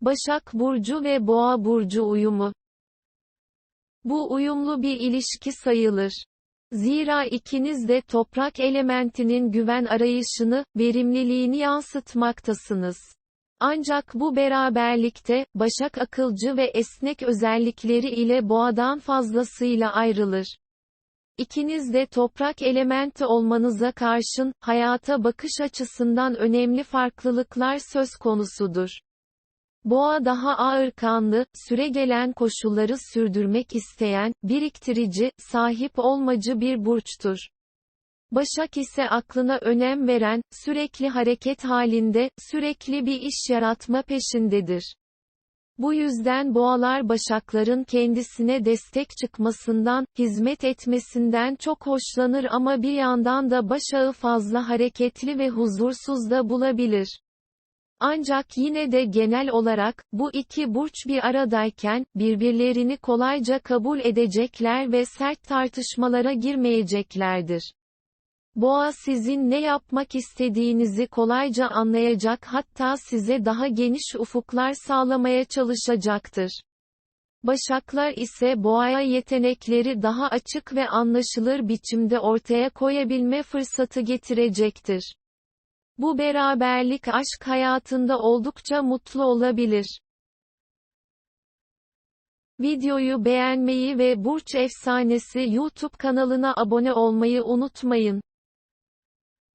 Başak Burcu ve Boğa Burcu uyumu. Bu uyumlu bir ilişki sayılır. Zira ikiniz de toprak elementinin güven arayışını, verimliliğini yansıtmaktasınız. Ancak bu beraberlikte, Başak akılcı ve esnek özellikleri ile Boğadan fazlasıyla ayrılır. İkiniz de toprak elementi olmanıza karşın, hayata bakış açısından önemli farklılıklar söz konusudur. Boğa daha ağırkanlı, süregelen koşulları sürdürmek isteyen, biriktirici, sahip olmacı bir burçtur. Başak ise aklına önem veren, sürekli hareket halinde, sürekli bir iş yaratma peşindedir. Bu yüzden boğalar başakların kendisine destek çıkmasından, hizmet etmesinden çok hoşlanır ama bir yandan da başağı fazla hareketli ve huzursuz da bulabilir. Ancak yine de genel olarak, bu iki burç bir aradayken, birbirlerini kolayca kabul edecekler ve sert tartışmalara girmeyeceklerdir. Boğa sizin ne yapmak istediğinizi kolayca anlayacak hatta size daha geniş ufuklar sağlamaya çalışacaktır. Başaklar ise boğaya yetenekleri daha açık ve anlaşılır biçimde ortaya koyabilme fırsatı getirecektir. Bu beraberlik aşk hayatında oldukça mutlu olabilir. Videoyu beğenmeyi ve Burç Efsanesi YouTube kanalına abone olmayı unutmayın.